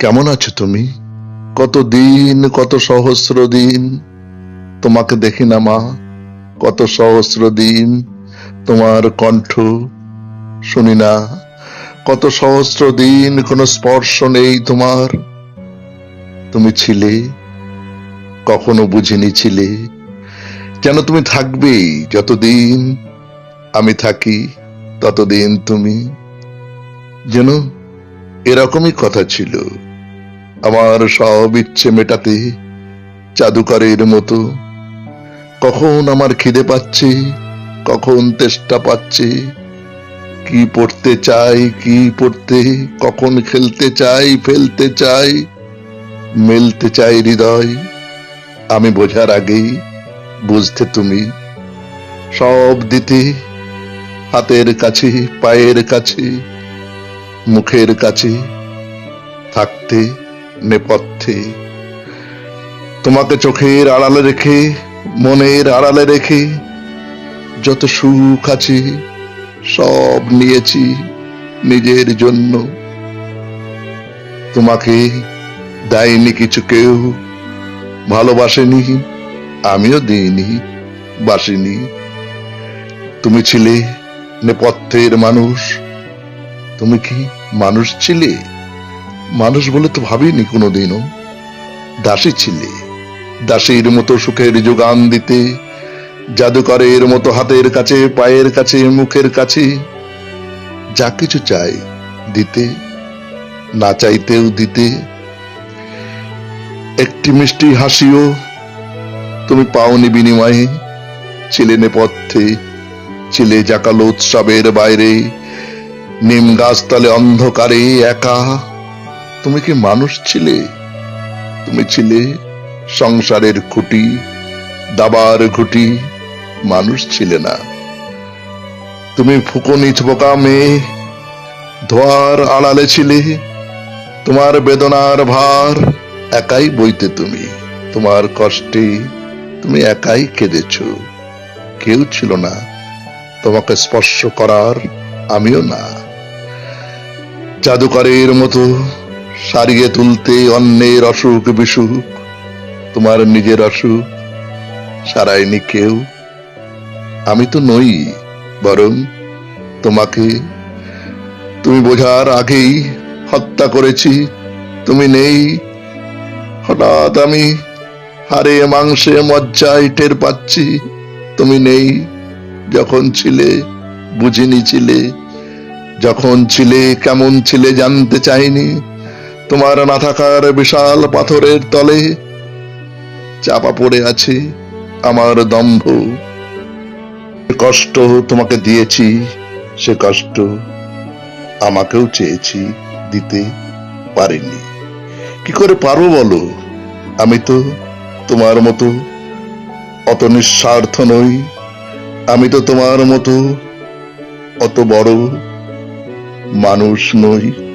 কেমন আছো তুমি? কত দিন, কত সহস্র দিন? তোমাকে দেখি না মা। কত সহস্র দিন তোমার কণ্ঠ শুনি না। কত সহস্র দিন কোনো স্পর্শ নেই তোমার। তুমি ছিলে, কখনো বুঝিনি ছিলে। যেন তুমি থাকবেই যতদিন আমি থাকি, ততদিন তুমি? যেন এরকমই কথা ছিল। আমার সব ইচ্ছে মেটাতে জাদুকরের মতো। কখন আমার খিদে পাচ্ছে, কখন তেষ্টা পাচ্ছে। কি পড়তে চাই, কি পড়তে, কখন খেলতে চাই, ফেলতে চাই। মেলতে চাই হৃদয়, আমি বোঝার আগেই বুঝতে তুমি। সব দিতে হাতের কাছে, পায়ের কাছে, মুখের কাছে থাকতে নেপথ্যে। তোমাকে চোখের আড়ালে রেখে, মনের আড়ালে রেখে যত সুখ আছে সব নিয়েছি নিজের জন্য। তোমাকে দেয়নি কিছু কেউ, ভালোবাসেনি, আমিও দিইনি, বাসিনি। তুমি ছিলে নেপথ্যের মানুষ, তুমি কি মানুষ ছিলে? মানুষ বলে তো ভাবিনি কোনোদিনও। দাসী ছিলে, দাসীর মতো সুখের যোগান দিতে জাদুকরের মতো হাতের কাছে, পায়ের কাছে, মুখের কাছে। যা কিছু চাই দিতে, না চাইতেও দিতে। একটি মিষ্টি হাসিও তুমি পাওনি বিনিময়ে, ছিলে নেপথ্যে, ছিলে জাকালো উৎসবের বাইরে, নিম গাছ গাছতলে অন্ধকারে একা। তুমি কি মানুষ ছিলে? তুমি ছিলে সংসারের খুঁটি, দাবার ঘুটি, মানুষ ছিলে না। তুমি ফুকনি ছোকা মেয়ে, ধোয়ার আড়ালে ছিলে, তোমার বেদনার ভার একাই বইতে তুমি, তোমার কষ্টে তুমি একাই কেঁদেছ। কেউ ছিল না, তোমাকে স্পর্শ করার আমিও না। জাদুকরের মতো সারিয়ে তুলতে অন্যের অসুখ বিসুখ, তোমার নিজের অসুখ সারায়নি কেউ। আমি তো নই, বরং তোমাকে। তুমি বোঝার আগেই হত্যা করেছি, তুমি নেই। হঠাৎ আমি হারে মাংসে, মজ্জায় টের পাচ্ছি, তুমি নেই। যখন ছিলে, বুঝিনি ছিলে, যখন ছিলে, কেমন ছিলে জানতে চাইনি তোমার না থাকার বিশাল পাথরের তলে চাপা পড়ে আছে আমার দম্ভ। কষ্ট তোমাকে দিয়েছি, সে কষ্ট আমাকেও চেয়েছি, দিতে পারিনি। কি করে পারো বলো? আমি তো তোমার মতো অত নিঃস্বার্থ নই। আমি তো তোমার মতো অত বড় মানুষ নই।